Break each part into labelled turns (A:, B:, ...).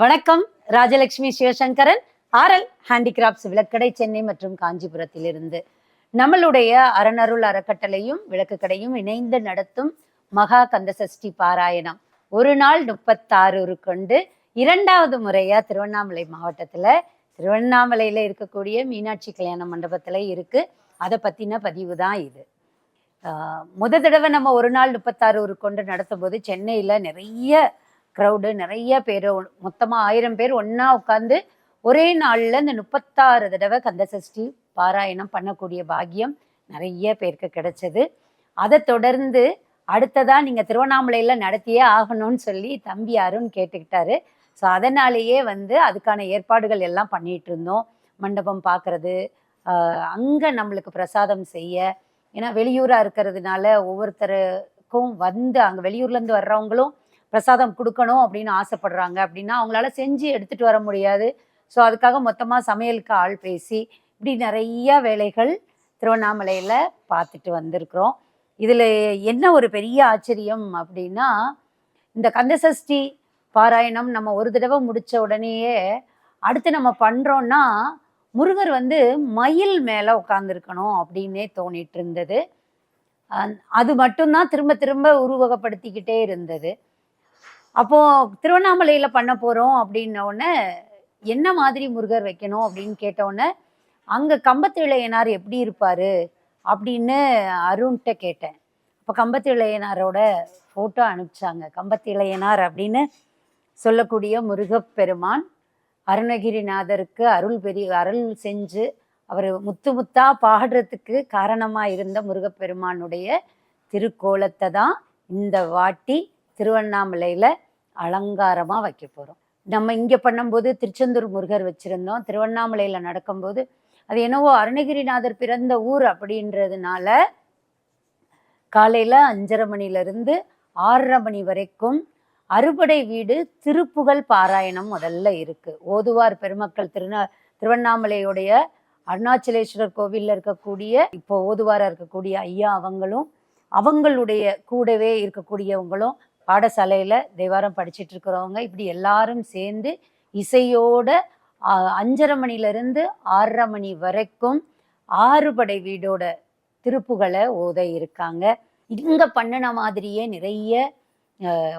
A: வணக்கம். Rajalakshmi Sivasankaran RL handicrafts விளக்கடை சென்னை மற்றும் காஞ்சிபுரத்திலிருந்து. நம்மளுடைய அறநருள் அறக்கட்டளையும் விளக்குக்கடையும் இணைந்து நடத்தும் மகா கந்தசஷ்டி பாராயணம். ஒரு நாள் முப்பத்தாறு கொண்டு இரண்டாவது முறையா திருவண்ணாமலை மாவட்டத்துல திருவண்ணாமலையில இருக்கக்கூடிய மீனாட்சி கல்யாண மண்டபத்துல இருக்கு. அதை பத்தின பதிவு தான் இது. முத தடவை நம்ம ஒரு நாள் முப்பத்தாறு கொண்டு நடத்தும் போது சென்னையில நிறைய க்ரௌடு நிறைய பேர் மொத்தமாக ஆயிரம் பேர் ஒன்றா உட்காந்து ஒரே நாளில் இந்த முப்பத்தாறு தடவை கந்த சஷ்டி பாராயணம் பண்ணக்கூடிய பாக்கியம் நிறைய பேருக்கு கிடைச்சது. அதை தொடர்ந்து அடுத்ததாக நீங்கள் திருவண்ணாமலையில் நடத்தியே ஆகணும்னு சொல்லி தம்பி அருண் கேட்டுக்கிட்டாரு. ஸோ அதனாலேயே வந்து அதுக்கான ஏற்பாடுகள் எல்லாம் பண்ணிட்டு இருந்தோம். மண்டபம் பார்க்குறது அங்கே நம்மளுக்கு பிரசாதம் செய்ய ஏன்னா வெளியூராக இருக்கிறதுனால ஒவ்வொருத்தருக்கும் வந்து அங்கே வெளியூர்லேருந்து வர்றவங்களும் பிரசாதம் கொடுக்கணும் அப்படின்னு ஆசைப்படுறாங்க. அப்படின்னா அவங்களால செஞ்சு எடுத்துட்டு வர முடியாது. ஸோ அதுக்காக மொத்தமாக சமையலுக்கு ஆள் பேசி இப்படி நிறைய வேலைகள் திருவண்ணாமலையில் பார்த்துட்டு வந்திருக்கிறோம். இதில் என்ன ஒரு பெரிய ஆச்சரியம் அப்படின்னா இந்த கந்தசஷ்டி பாராயணம் நம்ம ஒரு தடவை முடித்த உடனேயே அடுத்து நம்ம பண்ணுறோன்னா முருகர் வந்து மயில் மேலே உட்காந்துருக்கணும் அப்படின்னே தோணிட்டு இருந்தது. அது மட்டும்தான் திரும்ப திரும்ப உருவகப்படுத்திக்கிட்டே இருந்தது. அப்போ திருவண்ணாமலையில பண்ண போறோம் அப்படின்ன உடனே என்ன மாதிரி முருகர் வைக்கணும்? அப்படின்னு கேட்ட அங்க கம்பத்து இளையனார் எப்படி இருப்பாரு? அப்படின்னு அருண்கிட்ட கேட்டேன். அப்போ கம்பத்து இளையனாரோட ஃபோட்டோ அனுப்பிச்சாங்க. கம்பத்து இளையனார் அப்படின்னு சொல்லக்கூடிய முருகப்பெருமான் அருணகிரிநாதருக்கு அருள் பெரிய அருள் செஞ்சு அவர் முத்து முத்தா பாடுறதுக்கு காரணமா இருந்த முருகப்பெருமானுடைய திருக்கோலத்தை தான் இந்த வாட்டி திருவண்ணாமலையில் அலங்காரமாக வைக்க போகிறோம் நம்ம இங்கே பண்ணும்போது திருச்செந்தூர் முருகர் வச்சுருந்தோம். திருவண்ணாமலையில் நடக்கும்போது அது என்னவோ அருணகிரிநாதர் பிறந்த ஊர் அப்படின்றதுனால காலையில் அஞ்சரை மணிலேருந்து ஆறரை மணி வரைக்கும் அறுபடை வீடு திருப்புகழ் பாராயணம் முதல்ல இருக்குது ஓதுவார் பெருமக்கள் திருநா திருவண்ணாமலையுடைய அருணாச்சலேஸ்வரர் கோவிலில் இருக்கக்கூடிய இப்போ ஓதுவாராக இருக்கக்கூடிய ஐயா அவங்களும் அவங்களுடைய கூடவே இருக்கக்கூடியவங்களும் பாடசாலையில் தேவாரம் படிச்சிட்டு இருக்கிறவங்க இப்படி எல்லாரும் சேர்ந்து இசையோட அஞ்சரை மணிலேருந்து ஆறரை மணி வரைக்கும் ஆறுபடை வீடோட திருப்புகளை ஓத இருக்காங்க. இங்கே பண்ணின மாதிரியே நிறைய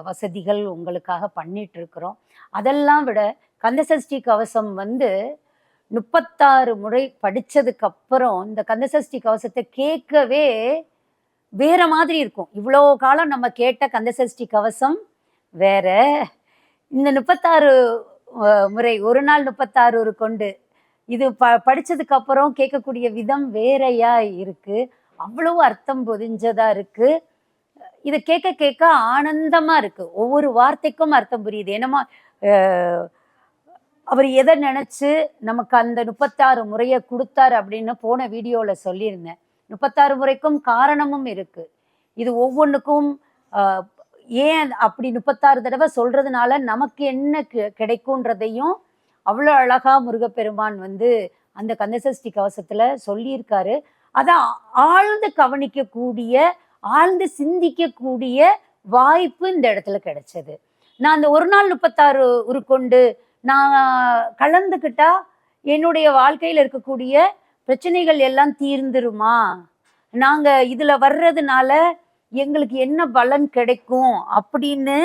A: வசதிகள் உங்களுக்காக பண்ணிட்டு இருக்கிறோம். அதெல்லாம் விட கந்தசஷ்டி கவசம் வந்து முப்பத்தாறு முறை படித்ததுக்கப்புறம் இந்த கந்தசஷ்டி கவசத்தை கேட்கவே வேற மாதிரி இருக்கும். இவ்வளோ காலம் நம்ம கேட்ட கந்தசஷ்டி கவசம் வேற. இந்த முப்பத்தாறு முறை ஒரு நாள் முப்பத்தாறு ஒரு கொண்டு. இது ப படித்ததுக்கு அப்புறம் கேட்கக்கூடிய விதம் வேறையா இருக்கு. அவ்வளோ அர்த்தம் பொதிஞ்சதா இருக்கு. இதை கேட்க கேட்க ஆனந்தமா இருக்கு. ஒவ்வொரு வார்த்தைக்கும் அர்த்தம் புரியுது. என்னமா அவர் எதை நினைச்சு நமக்கு அந்த முப்பத்தாறு முறையை கொடுத்தாரு அப்படின்னு போன வீடியோவில் சொல்லியிருந்தேன். முப்பத்தாறு முறைக்கும் காரணமும் இருக்கு. இது ஒவ்வொன்றுக்கும் ஏன் அப்படி முப்பத்தாறு தடவை சொல்றதுனால நமக்கு என்ன கி- கிடைக்கும்ன்றதையும் அவ்வளோ அழகா முருகப்பெருமான் வந்து அந்த கந்தசஷ்டி கவசத்துல சொல்லியிருக்காரு. அதை ஆழ்ந்து கவனிக்கக்கூடிய ஆழ்ந்து சிந்திக்கக்கூடிய வாய்ப்பு இந்த இடத்துல கிடைச்சது. நான் அந்த ஒரு நாள் முப்பத்தாறு உருக்கொண்டு நான் கலந்துக்கிட்டா என்னுடைய வாழ்க்கையில் இருக்கக்கூடிய பிரச்சனைகள் எல்லாம் தீர்ந்துருமா? நாங்க இதுல வர்றதுனால எங்களுக்கு என்ன பலன் கிடைக்கும் அப்படின்னு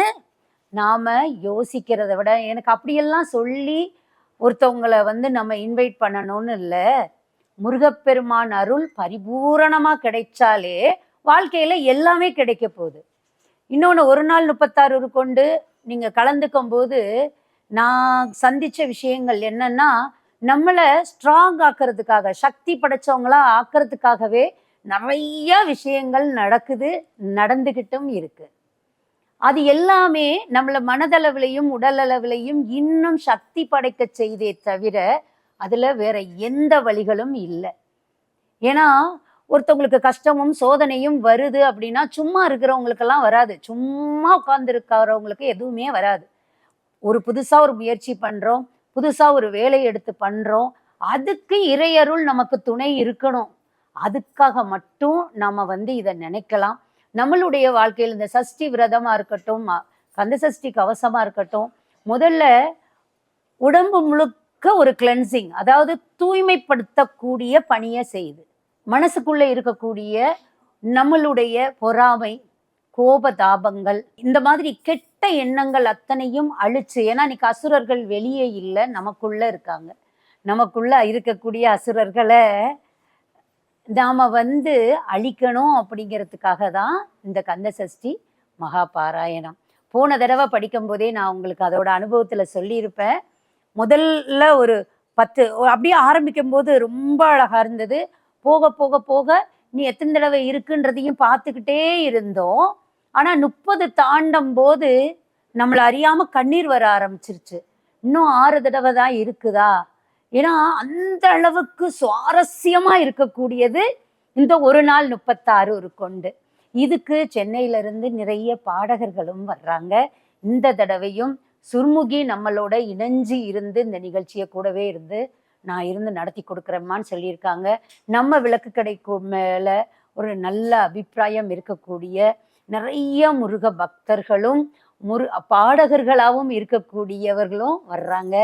A: நாம யோசிக்கிறத விட எனக்கு அப்படியெல்லாம் சொல்லி ஒருத்தவங்களை வந்து நம்ம இன்வைட் பண்ணணும்னு இல்லை. முருகப்பெருமான் அருள் பரிபூரணமா கிடைச்சாலே வாழ்க்கையில எல்லாமே கிடைக்க போகுது. இன்னொன்று ஒரு நாள் முப்பத்தாறு கொண்டு நீங்க கலந்துக்கும் போது நான் சந்திச்ச விஷயங்கள் என்னன்னா நம்மளை ஸ்ட்ராங் ஆக்கிறதுக்காக சக்தி படைச்சவங்களா ஆக்கிறதுக்காகவே நிறைய விஷயங்கள் நடக்குது நடந்துகிட்டும் இருக்கு. அது எல்லாமே நம்மளை மனதளவிலையும் உடலளவிலையும் இன்னும் சக்தி படைக்க செய்தே தவிர அதுல வேற எந்த வழிகளும் இல்லை. ஏன்னா ஒருத்தவங்களுக்கு கஷ்டமும் சோதனையும் வருது அப்படின்னா சும்மா இருக்கிறவங்களுக்கெல்லாம் வராது. சும்மா உட்கார்ந்து எதுவுமே வராது. ஒரு புதுசா ஒரு முயற்சி பண்றோம் புதுசாக ஒரு வேலை எடுத்து பண்ணுறோம் அதுக்கு இறையருள் நமக்கு துணை இருக்கணும். அதுக்காக மட்டும் நம்ம வந்து இதை நினைக்கலாம். நம்மளுடைய வாழ்க்கையில் இந்த சஷ்டி விரதமாக இருக்கட்டும் கந்த சஷ்டி கவசமாக இருக்கட்டும் முதல்ல உடம்பு முழுக்க ஒரு கிளென்சிங் அதாவது தூய்மைப்படுத்தக்கூடிய பணியை செய்யுது மனசுக்குள்ளே இருக்கக்கூடிய நம்மளுடைய பொறாமை கோபதாபங்கள் இந்த மாதிரி கெட்ட எண்ணங்கள் அத்தனையும் அழிச்சு ஏன்னா இன்னைக்கு அசுரர்கள் வெளியே இல்லை நமக்குள்ள இருக்காங்க. நமக்குள்ள இருக்கக்கூடிய அசுரர்களை நாம வந்து அழிக்கணும் அப்படிங்கிறதுக்காக தான் இந்த கந்த சஷ்டி மகாபாராயணம் போன தடவை படிக்கும்போதே நான் உங்களுக்கு அதோட அனுபவத்துல சொல்லியிருப்பேன். முதல்ல ஒரு பத்து அப்படியே ஆரம்பிக்கும் போது ரொம்ப அழகா இருந்தது. போக போக போக நீ எத்தனை தடவை இருக்குன்றதையும் பார்த்துக்கிட்டே இருந்தோம். ஆனா முப்பது தாண்டும் போது நம்மளை அறியாம கண்ணீர் வர ஆரம்பிச்சிருச்சு. இன்னும் ஆறு தடவை தான் இருக்குதா? ஏன்னா அந்த அளவுக்கு சுவாரஸ்யமா இருக்கக்கூடியது இந்த ஒரு நாள் முப்பத்தாறு ஒரு கொண்டு. இதுக்கு சென்னையில இருந்து நிறைய பாடகர்களும் வர்றாங்க. இந்த தடவையும் சுர்முகி நம்மளோட இணைஞ்சு இருந்து இந்த நிகழ்ச்சியை கூடவே இருந்து நான் இருந்து நடத்தி கொடுக்குறேம்மான்னு சொல்லியிருக்காங்க. நம்ம விளக்கு கடைக்கு மேல ஒரு நல்ல அபிப்பிராயம் இருக்கக்கூடிய நிறைய முருக பக்தர்களும் முரு பாடகர்களாகவும் இருக்கக்கூடியவர்களும் வர்றாங்க.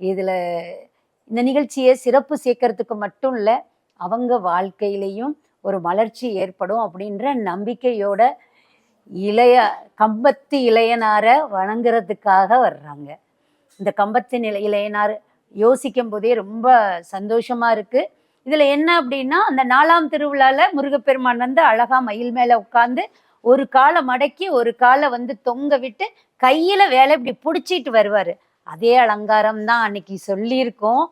A: இதில் இந்த நிகழ்ச்சியை சிறப்பு சேர்க்கறதுக்கு மட்டும் இல்லை அவங்க வாழ்க்கையிலையும் ஒரு மலர்ச்சி ஏற்படும் அப்படின்ற நம்பிக்கையோட இளைய கம்பத்து இளையனார வணங்குறதுக்காக வர்றாங்க. இந்த கம்பத்தின் இளை இளையனார் யோசிக்கும் போதே ரொம்ப சந்தோஷமா இருக்கு. இதுல என்ன அப்படின்னா அந்த நாலாம் திருவிழால முருகப்பெருமான் வந்து அழகா மயில் மேல உட்கார்ந்து ஒரு காலை மடக்கி ஒரு காலை வந்து தொங்க விட்டு கையில வேலை இப்படி பிடிச்சிட்டு வருவாரு. அதே அலங்காரம் தான் அன்னைக்கு சொல்லியிருக்கோம்.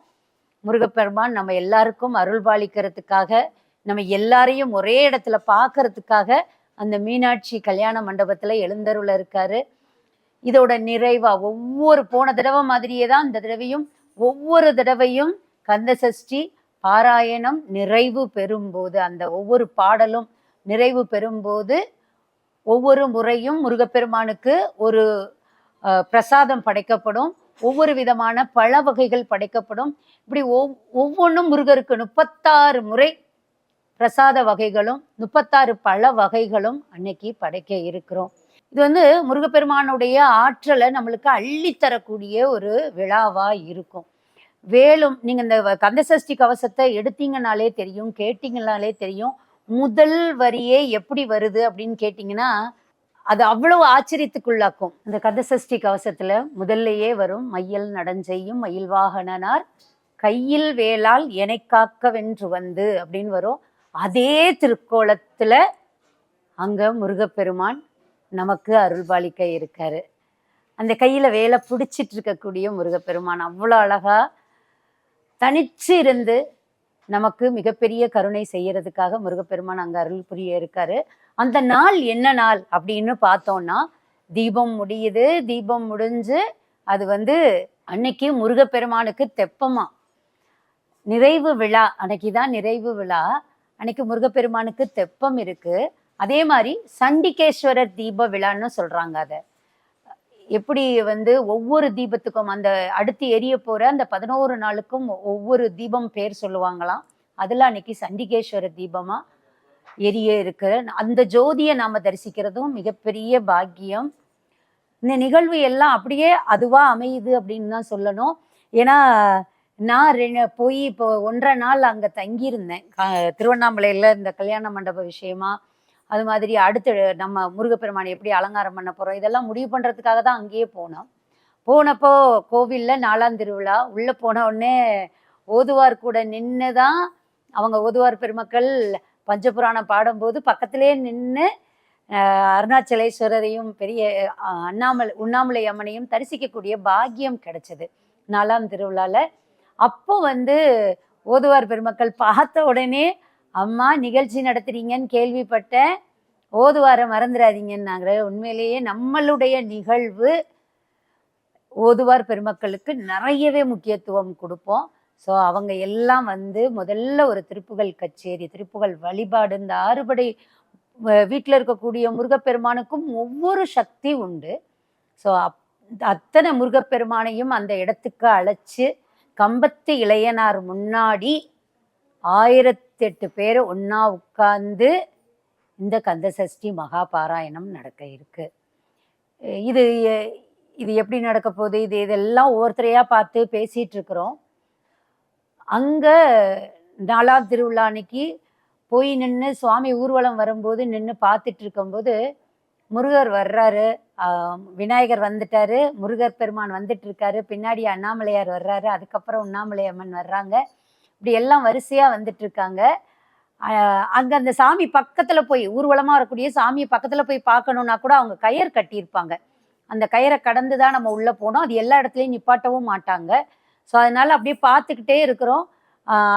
A: முருகப்பெருமான் நம்ம எல்லாருக்கும் அருள் பாலிக்கிறதுக்காக நம்ம எல்லாரையும் ஒரே இடத்துல பார்க்கறதுக்காக அந்த மீனாட்சி கல்யாண மண்டபத்துல எழுந்தருள இருக்காரு. இதோட நிறைவா ஒவ்வொரு போன தடவை மாதிரியே தான் இந்த தடவையும் ஒவ்வொரு தடவையும் கந்த சஷ்டி பாராயணம் நிறைவு பெறும்போது அந்த ஒவ்வொரு பாடலும் நிறைவு பெறும்போது ஒவ்வொரு முறையும் முருகப்பெருமானுக்கு ஒரு பிரசாதம் படைக்கப்படும். ஒவ்வொரு விதமான பழ வகைகள் படைக்கப்படும். இப்படி ஒவ் ஒவ்வொன்றும் முருகருக்கு முப்பத்தாறு முறை பிரசாத வகைகளும் முப்பத்தாறு பழ வகைகளும் அன்னைக்கு படைக்க இருக்கிறோம். இது வந்து முருகப்பெருமானுடைய ஆற்றலை நம்மளுக்கு அள்ளித்தரக்கூடிய ஒரு விழாவா இருக்கும். வேலும் நீங்க இந்த வ- கந்தசஷ்டி கவசத்தை எடுத்தீங்கனாலே தெரியும் கேட்டீங்கனாலே தெரியும். முதல் வரியே எப்படி வருது அப்படின்னு கேட்டிங்கன்னா அது அவ்வளவு ஆச்சரியத்துக்குள்ளாக்கும். இந்த சஷ்டி கவசத்துல முதல்லையே வரும் மையல் நடஞ்செய்யும் மயில் வாகனனார் கையில் வேலால் எனை காக்கவென்று வந்து அப்படின்னு வரும். அதே திருக்கோலத்துல அங்க முருகப்பெருமான் நமக்கு அருள்பாலிக்க இருக்காரு. அந்த கையில வேலை பிடிச்சிட்டு இருக்கக்கூடிய முருகப்பெருமான் அவ்வளோ அழகா தனிச்சு இருந்து நமக்கு மிகப்பெரிய கருணை செய்யறதுக்காக முருகப்பெருமான் அங்க அருள் புரிய இருக்காரு. அந்த நாள் என்ன நாள் அப்படின்னு பார்த்தோம்னா தீபம் முடியுது. தீபம் முடிஞ்சு அது வந்து அன்னைக்கு முருகப்பெருமானுக்கு தெப்பமா. நிறைவு விழா அன்னைக்கு தான் நிறைவு விழா. அன்னைக்கு முருகப்பெருமானுக்கு தெப்பம் இருக்கு. அதே மாதிரி சண்டிகேஸ்வரர் தீப விழான்னு சொல்றாங்க அதை. எப்படி வந்து ஒவ்வொரு தீபத்துக்கும் அந்த அடுத்து எரிய போற அந்த பதினோரு நாளுக்கும் ஒவ்வொரு தீபம் பேர் சொல்லுவாங்களாம். அதில் அன்னைக்கு சண்டிகேஸ்வர தீபமா எரிய இருக்கிற அந்த ஜோதியை நாம தரிசிக்கிறதும் மிகப்பெரிய பாக்கியம். இந்த நிகழ்வு எல்லாம் அப்படியே அதுவா அமையுது அப்படின்னு தான் சொல்லணும். ஏன்னா நான் ரெண்டு போய் இப்போ ஒன்றரை நாள் அங்க தங்கியிருந்தேன். திருவண்ணாமலையில் திருவண்ணாமலையில இந்த கல்யாண மண்டப விஷயமா அது மாதிரி அடுத்து நம்ம முருகப்பெருமானை எப்படி அலங்காரம் பண்ண போகிறோம் இதெல்லாம் முடிவு பண்ணுறதுக்காக தான் அங்கேயே போனோம். போனப்போ கோவிலில் நாலாம் திருவிழா உள்ளே போன உடனே ஓதுவார் கூட நின்று தான் அவங்க ஓதுவார் பெருமக்கள் பஞ்சபுராணம் பாடும்போது பக்கத்திலே நின்று அருணாச்சலேஸ்வரரையும் பெரிய அண்ணாமலை உண்ணாமலை அம்மனையும் தரிசிக்கக்கூடிய பாக்கியம் கிடைச்சது நாலாம் திருவிழாவில் அப்போ வந்து ஓதுவார் பெருமக்கள் பார்த்த உடனே அம்மா நிகழ்ச்சி நடத்துறீங்கன்னு கேள்விப்பட்டேன். ஓதுவாரை மறந்துடாதீங்கன்னாங்கிற உண்மையிலேயே நம்மளுடைய நிகழ்வு ஓதுவார் பெருமக்களுக்கு நிறையவே முக்கியத்துவம் கொடுப்போம். ஸோ அவங்க எல்லாம் வந்து முதல்ல ஒரு திருப்புகள் கச்சேரி திருப்புகள் வழிபாடு இந்த ஆறுபடை வீட்டில் இருக்கக்கூடிய முருகப்பெருமானுக்கும் ஒவ்வொரு சக்தி உண்டு. ஸோ அப் அத்தனை முருகப்பெருமானையும் அந்த இடத்துக்கு அழைச்சி கம்பத்து இளையனார் முன்னாடி ஆயிரத்தி இருபத்தெட்டு பேர் ஒன்றா உட்கார்ந்து இந்த கந்தசஷ்டி மகா பாராயணம் நடக்க இருக்கு. இது இது எப்படி நடக்க போகுது? இது இதெல்லாம் ஒவ்வொருத்தரையாக பார்த்து பேசிகிட்டு இருக்கிறோம். அங்கே நாலாம் திருவிழா அன்னைக்கு போய் நின்று சுவாமி ஊர்வலம் வரும்போது நின்று பார்த்துட்டு இருக்கும்போது முருகர் வர்றாரு. விநாயகர் வந்துட்டாரு. முருகர் பெருமான் வந்துட்டு இருக்காரு. பின்னாடி அண்ணாமலையார் வர்றாரு. அதுக்கப்புறம் உண்ணாமலை அம்மன் வர்றாங்க. இப்படி எல்லாம் வரிசையா வந்துட்டு இருக்காங்க அங்க அந்த சாமி பக்கத்துல போய் ஊர்வலமா வரக்கூடிய சாமியை பக்கத்துல போய் பார்க்கணும்னா கூட அவங்க கயிறு கட்டியிருப்பாங்க. அந்த கயிறை கடந்து தான் நம்ம உள்ளே போனோம் அது எல்லா இடத்துலையும் நிப்பாட்டவும் மாட்டாங்க. ஸோ அதனால அப்படியே பார்த்துக்கிட்டே இருக்கிறோம்.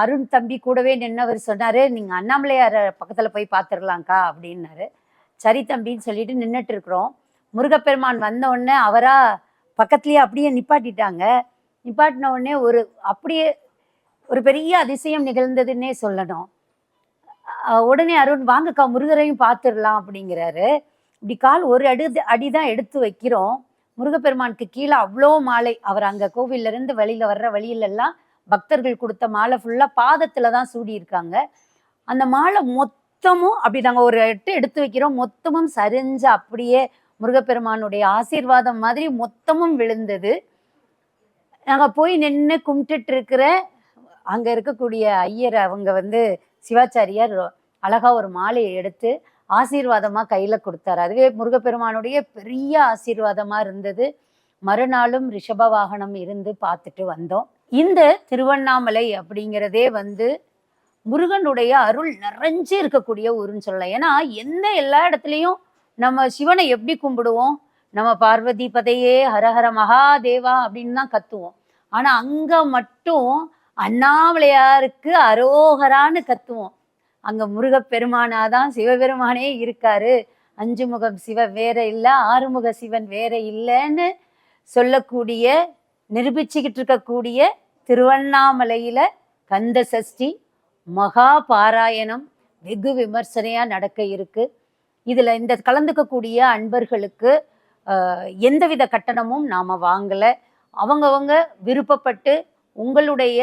A: அருண் தம்பி கூடவே நின்னவர் சொன்னார் நீங்கள் அண்ணாமலையார் பக்கத்தில் போய் பார்த்துடலாங்க்கா அப்படின்னாரு. சரி தம்பின்னு சொல்லிட்டு நின்றுட்டு இருக்கிறோம் முருகப்பெருமான் வந்தவுடனே அவராக பக்கத்துலேயே அப்படியே நிப்பாட்டிட்டாங்க. நிப்பாட்டின உடனே ஒரு அப்படியே ஒரு பெரிய அதிசயம் நிகழ்ந்ததுன்னே சொல்லணும். உடனே அருண் வாங்கக்கா முருகரையும் பார்த்துடலாம் அப்படிங்கிறாரு. இப்படி கால் ஒரு அடி அடிதான் எடுத்து வைக்கிறோம். முருகப்பெருமானுக்கு கீழே அவ்வளோ மாலை. அவர் அங்கே கோவிலிருந்து இருந்து வர்ற வழியிலெல்லாம் பக்தர்கள் கொடுத்த மாலை ஃபுல்லாக பாதத்தில் தான் சூடி இருக்காங்க அந்த மாலை மொத்தமும் அப்படி நாங்கள் ஒரு எட்டு எடுத்து வைக்கிறோம். மொத்தமும் சரிஞ்சு அப்படியே முருகப்பெருமானுடைய ஆசீர்வாதம் மாதிரி மொத்தமும் விழுந்தது. நாங்கள் போய் நின்று கும்பிட்டுட்டு இருக்கிற அங்க இருக்கக்கூடிய ஐயர் அவங்க வந்து சிவாச்சாரியார் அழகா ஒரு மாலையை எடுத்து ஆசீர்வாதமா கையில கொடுத்தாரு. அதுவே முருகப்பெருமானுடைய பெரிய ஆசீர்வாதமா இருந்தது. மறுநாளும் ரிஷப வாகனம் இருந்து பார்த்துட்டு வந்தோம். இந்த திருவண்ணாமலை அப்படிங்கிறதே வந்து முருகனுடைய அருள் நிறைஞ்சு இருக்கக்கூடிய ஊருன்னு சொல்லலாம். ஏன்னா எந்த எல்லா இடத்துலையும் நம்ம சிவனை எப்படி கும்பிடுவோம்? நம்ம பார்வதி பதையே ஹரஹர மகாதேவா அப்படின்னு தான் கத்துவோம். ஆனா அங்க மட்டும் அண்ணாமலையாருக்கு அரோகரான்னு கத்துவோம். அங்க முருகப்பெருமானாதான் சிவபெருமானே இருக்காரு. அஞ்சு முகம் சிவ வேற இல்லை ஆறுமுக சிவன் வேற இல்லைன்னு சொல்லக்கூடிய நிரூபிச்சுக்கிட்டு இருக்கக்கூடிய திருவண்ணாமலையில கந்த சஷ்டி மகா பாராயணம் வெகு விமர்சனையா நடக்க இருக்கு. இதுல இந்த கலந்துக்கக்கூடிய அன்பர்களுக்கு எந்தவித கட்டணமும் நாம வாங்கல. அவங்கவங்க விருப்பப்பட்டு உங்களுடைய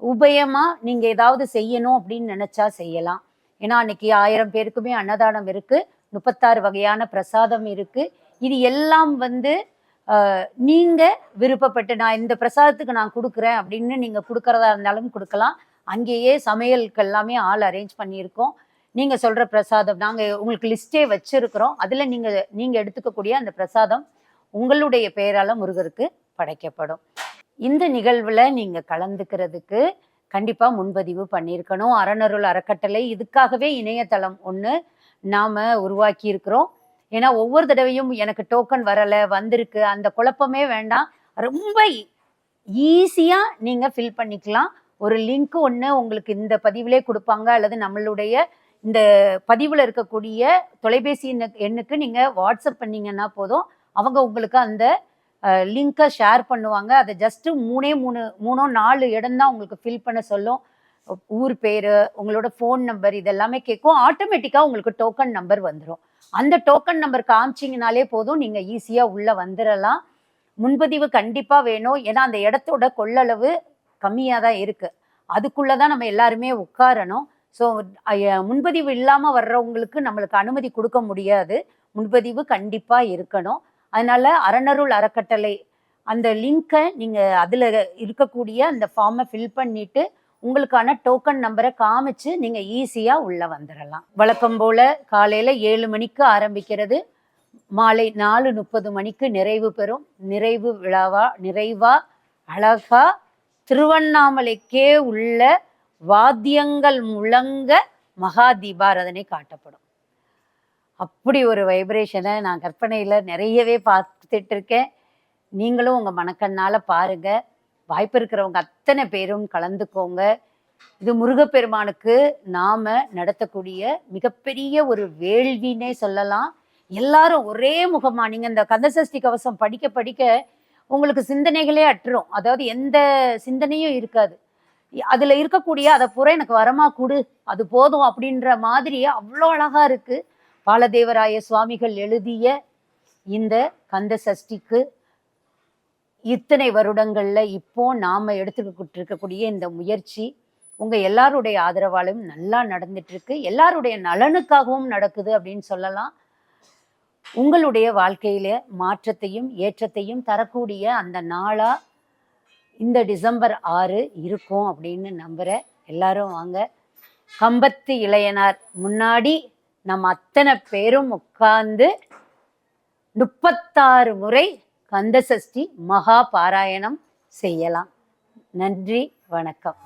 A: உபயமா நீங்க ஏதாவது செய்யணும் அப்படின்னு நினைச்சா செய்யலாம். ஏன்னா அன்னைக்கு ஆயிரம் பேருக்குமே அன்னதானம் இருக்கு. முப்பத்தாறு வகையான பிரசாதம் இருக்கு. இது எல்லாம் வந்து நீங்கள் நீங்க விருப்பப்பட்டு நான் இந்த பிரசாதத்துக்கு நான் கொடுக்குறேன் அப்படின்னு நீங்க கொடுக்கறதா இருந்தாலும் கொடுக்கலாம். அங்கேயே சமையலுக்கு எல்லாமே ஆள் அரேஞ்ச் பண்ணியிருக்கோம். நீங்க சொல்ற பிரசாதம் நாங்க உங்களுக்கு லிஸ்டே வச்சிருக்கிறோம். அதுல நீங்க நீங்க எடுத்துக்கக்கூடிய அந்த பிரசாதம் உங்களுடைய பெயரால முருகருக்கு படைக்கப்படும். இந்த நிகழ்வில் நீங்கள் கலந்துக்கிறதுக்கு கண்டிப்பாக முன்பதிவு பண்ணியிருக்கணும். அறநருள் அறக்கட்டளை இதுக்காகவே இணையதளம் ஒன்று நாம் உருவாக்கி இருக்கிறோம் ஏன்னா ஒவ்வொரு தடவையும் எனக்கு டோக்கன் வரலை வந்திருக்கு. அந்த குழப்பமே வேண்டாம். ரொம்ப ஈஸியாக நீங்கள் ஃபில் பண்ணிக்கலாம். ஒரு லிங்க் ஒன்று உங்களுக்கு இந்த பதிவிலே கொடுப்பாங்க. அல்லது நம்மளுடைய இந்த பதிவில் இருக்கக்கூடிய தொலைபேசி எண்ணுக்கு நீங்கள் வாட்ஸ்அப் பண்ணிங்கன்னா போதும். அவங்க உங்களுக்கு அந்த லிங்கை ஷேர் பண்ணுவாங்க. அதை ஜஸ்ட்டு மூணே மூணு மூணோ நாலு இடம் தான் உங்களுக்கு ஃபில் பண்ண சொல்லும். ஊர் பேர் உங்களோட ஃபோன் நம்பர் இதெல்லாமே கேட்கும் ஆட்டோமேட்டிக்காக உங்களுக்கு டோக்கன் நம்பர் வந்துடும் அந்த டோக்கன் நம்பர் காமிச்சிங்கனாலே போதும். நீங்கள் ஈஸியாக உள்ளே வந்துடலாம் முன்பதிவு கண்டிப்பாக வேணும். ஏன்னா அந்த இடத்தோட கொள்ளளவு கம்மியாக தான் இருக்குது அதுக்குள்ளே தான் நம்ம எல்லாருமே உட்காரணும். ஸோ முன்பதிவு இல்லாமல் வர்றவங்களுக்கு நம்மளுக்கு அனுமதி கொடுக்க முடியாது. முன்பதிவு கண்டிப்பாக இருக்கணும். அதனால அறநருள் அறக்கட்டளை அந்த லிங்கை நீங்கள் அதில் இருக்கக்கூடிய அந்த ஃபார்மை ஃபில் பண்ணிட்டு உங்களுக்கான டோக்கன் நம்பரை காமிச்சு நீங்கள் ஈஸியாக உள்ளே வந்துடலாம் வழக்கம் போல் காலையில் ஏழு மணிக்கு ஆரம்பிக்கிறது. மாலை நாலு முப்பது மணிக்கு நிறைவு பெறும். நிறைவு விழாவா நிறைவா அழகா திருவண்ணாமலைக்கே உள்ள வாத்தியங்கள் முழங்க மகா தீபாராதனை காட்டப்படும். அப்படி ஒரு வைப்ரேஷனை நான் கற்பனையில் நிறையவே பார்த்துட்டு இருக்கேன் நீங்களும் உங்கள் மனக்கண்ணால் பாருங்க. வாய்ப்பு இருக்கிறவங்க அத்தனை பேரும் கலந்துக்கோங்க. இது முருகப்பெருமானுக்கு நாம் நடத்தக்கூடிய மிகப்பெரிய ஒரு வேள்வினே சொல்லலாம். எல்லாரும் ஒரே முகமாக நீங்கள் இந்த கந்தசஷ்டி கவசம் படிக்க படிக்க உங்களுக்கு சிந்தனைகளே அற்றுரும். அதாவது எந்த சிந்தனையும் இருக்காது. அதில் இருக்கக்கூடிய அதை பூரா எனக்கு வரமா கொடு அது போதும் அப்படின்ற மாதிரி அவ்வளோ அழகாக இருக்குது பாலதேவராய சுவாமிகள் எழுதிய இந்த கந்த சஷ்டிக்கு இத்தனை வருடங்கள்ல இப்போ நாம எடுத்துக்கிட்டு இருக்கக்கூடிய இந்த முயற்சி உங்க எல்லாருடைய ஆதரவாலும் நல்லா நடந்துட்டு இருக்கு எல்லாருடைய நலனுக்காகவும் நடக்குது அப்படின்னு சொல்லலாம். உங்களுடைய வாழ்க்கையில மாற்றத்தையும் ஏற்றத்தையும் தரக்கூடிய அந்த நாளா இந்த டிசம்பர் ஆறு இருக்கும் அப்படின்னு நம்புற எல்லாரும் வாங்க. கம்பத்து இளையனார் முன்னாடி நம்ம அத்தனை பேரும் உட்கார்ந்து முப்பத்தாறு முறை கந்தசஷ்டி மகா பாராயணம் செய்யலாம். நன்றி வணக்கம்.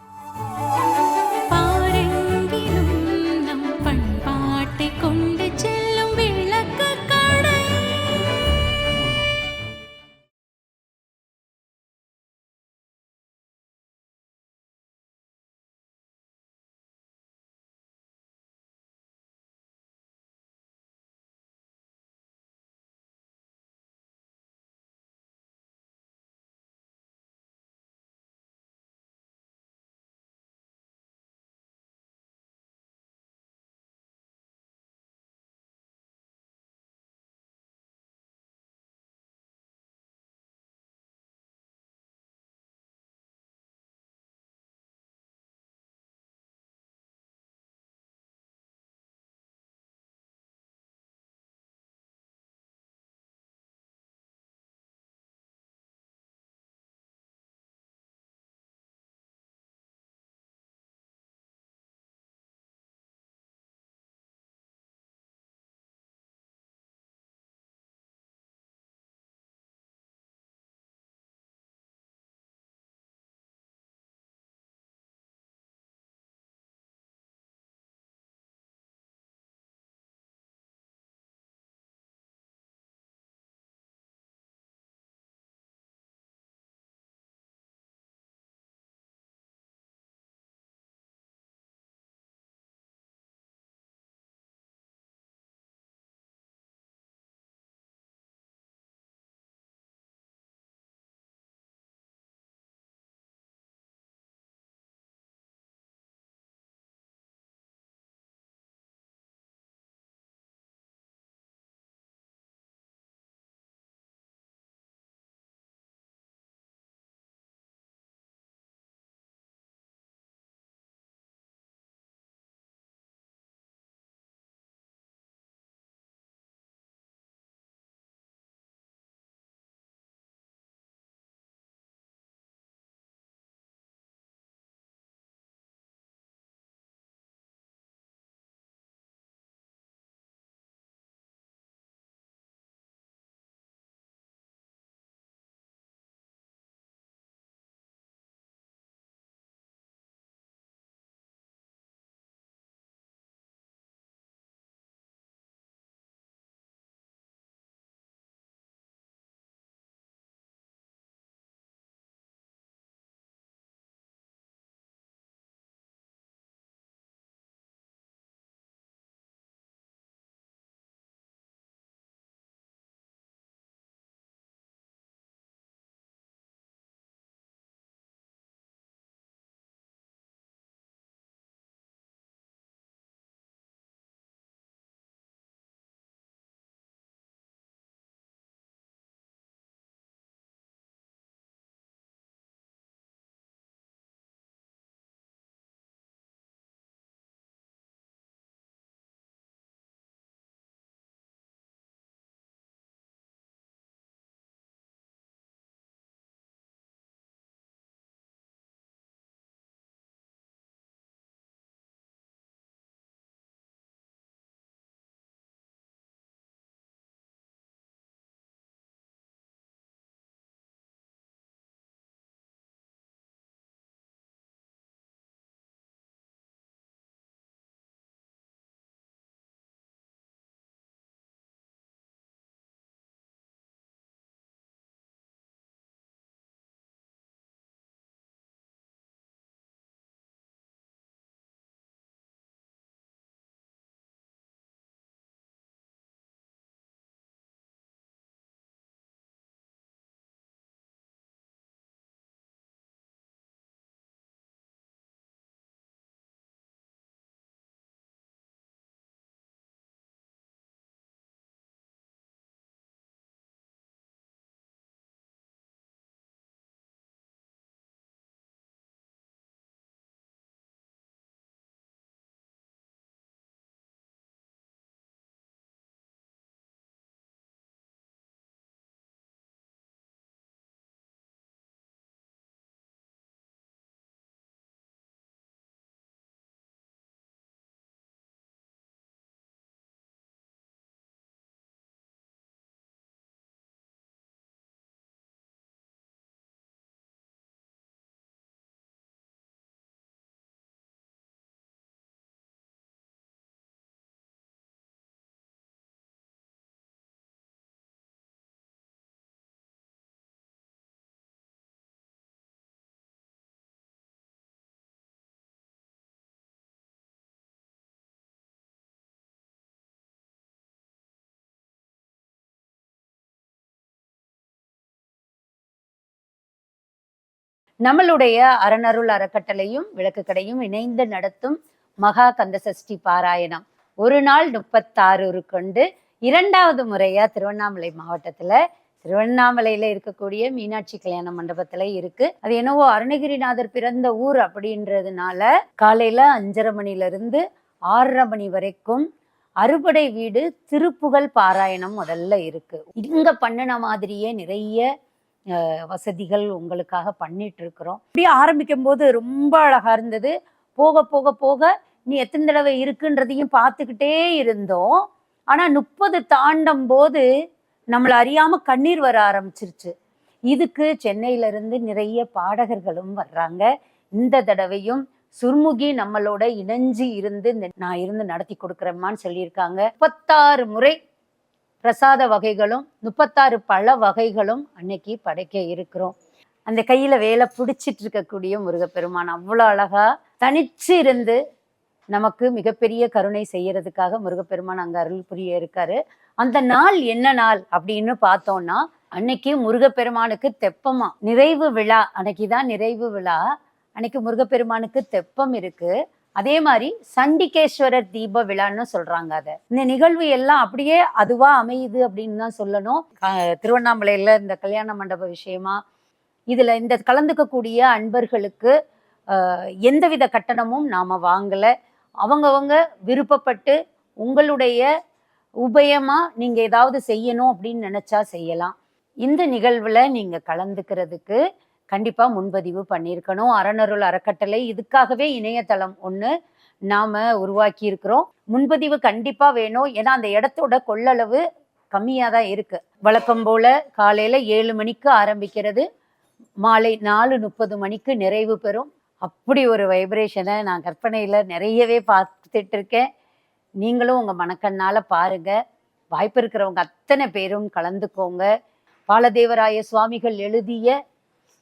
A: நம்மளுடைய அறநருள் அறக்கட்டளையும் விளக்கு கடையும் இணைந்து நடத்தும் மகா கந்த சஷ்டி பாராயணம். ஒரு நாள் முப்பத்தாறு கொண்டு இரண்டாவது முறையா திருவண்ணாமலை மாவட்டத்துல திருவண்ணாமலையில இருக்கக்கூடிய மீனாட்சி கல்யாண மண்டபத்துல இருக்கு. அது என்னவோ அருணகிரிநாதர் பிறந்த ஊர் அப்படின்றதுனால காலையில அஞ்சரை மணில இருந்து ஆறரை மணி வரைக்கும் அறுபடை வீடு திருப்புகழ் பாராயணம் முதல்ல இருக்கு. இங்க பண்ணின மாதிரியே நிறைய வசதிகள் உங்களுக்காக பண்ணிட்டு இருக்கிறோம் இப்படி ஆரம்பிக்கும் போது ரொம்ப அழகா இருந்தது. போக போக போக நீ எத்தனை தடவை இருக்குன்றதையும் பார்த்துக்கிட்டே இருந்தோம். ஆனா முப்பது தாண்டும் போது நம்மளை அறியாம கண்ணீர் வர ஆரம்பிச்சிருச்சு. இதுக்கு சென்னையில இருந்து நிறைய பாடகர்களும் வர்றாங்க. இந்த தடவையும் சுர்முகி நம்மளோட இணைஞ்சு இருந்து இந்த- நான் இருந்து நடத்தி கொடுக்குறேம்மான்னு சொல்லியிருக்காங்க. முப்பத்தாறு முறை பிரசாத வகைகளும் முப்பத்தாறு பழ வகைகளும் அன்னைக்கு படைக்க இருக்கிறோம். அந்த கையில வேலை பிடிச்சிட்டு இருக்கக்கூடிய முருகப்பெருமான் அவ்வளோ அழகா தனிச்சு இருந்து நமக்கு மிகப்பெரிய கருணை செய்யறதுக்காக முருகப்பெருமான் அங்க அருள் புரிய இருக்காரு. அந்த நாள் என்ன நாள் அப்படின்னு பார்த்தோம்னா அன்னைக்கு முருகப்பெருமானுக்கு தெப்பமா நிறைவு விழா. அன்னைக்கு தான் நிறைவு விழா. அன்னைக்கு முருகப்பெருமானுக்கு தெப்பம் இருக்கு. அதே மாதிரி சண்டிகேஸ்வரர் தீப விழான்னு சொல்றாங்க அதை. இந்த நிகழ்வு எல்லாம் அப்படியே அதுவா அமையுது அப்படின்னு தான் சொல்லணும். திருவண்ணாமலையில இந்த கல்யாண மண்டப விஷயமா இதுல இந்த கலந்துக்கக்கூடிய அன்பர்களுக்கு எந்தவித கட்டணமும் நாம வாங்கல. அவங்கவங்க விருப்பப்பட்டு உங்களுடைய உபயமா நீங்க ஏதாவது செய்யணும் அப்படின்னு நினைச்சா செய்யலாம். இந்த நிகழ்வுல நீங்க கலந்துக்கிறதுக்கு கண்டிப்பாக முன்பதிவு பண்ணியிருக்கணும். அறநருள் அறக்கட்டளை இதுக்காகவே இணையதளம் ஒன்று நாம் உருவாக்கி இருக்கிறோம் முன்பதிவு கண்டிப்பாக வேணும். ஏன்னா அந்த இடத்தோட கொள்ளளவு கம்மியாக தான் இருக்குது வழக்கம் போல் காலையில் ஏழு மணிக்கு ஆரம்பிக்கிறது. மாலை நாலு முப்பது மணிக்கு நிறைவு பெறும். அப்படி ஒரு வைப்ரேஷனை நான் கற்பனையில் நிறையவே பார்த்துட்டு இருக்கேன் நீங்களும் உங்கள் மனக்கண்ணால் பாருங்க. வாய்ப்பு இருக்கிறவங்க அத்தனை பேரும் கலந்துக்கோங்க. பாலதேவராய சுவாமிகள் எழுதிய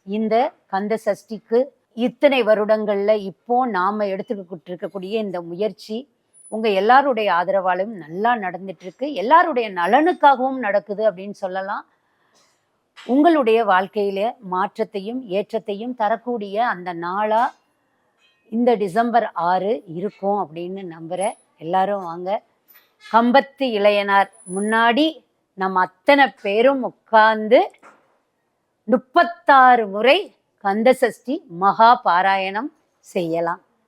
A: இந்த கந்த சஷ்டிக்கு இத்தனை வருடங்கள்ல இப்போ நாம எடுத்துக்கிட்டு இருக்கக்கூடிய இந்த முயற்சி உங்க எல்லாருடைய ஆதரவாலும் நல்லா நடந்துட்டு இருக்கு எல்லாருடைய நலனுக்காகவும் நடக்குது அப்படின்னு சொல்லலாம். உங்களுடைய வாழ்க்கையில மாற்றத்தையும் ஏற்றத்தையும் தரக்கூடிய அந்த நாளா இந்த டிசம்பர் ஆறு இருக்கும் அப்படின்னு நம்புற எல்லாரும் வாங்க. கம்பத்து இளையனார் முன்னாடி நம்ம அத்தனை பேரும் உட்கார்ந்து முப்பத்தாறு முறை கந்தசஷ்டி மகா பாராயணம் செய்யலாம்.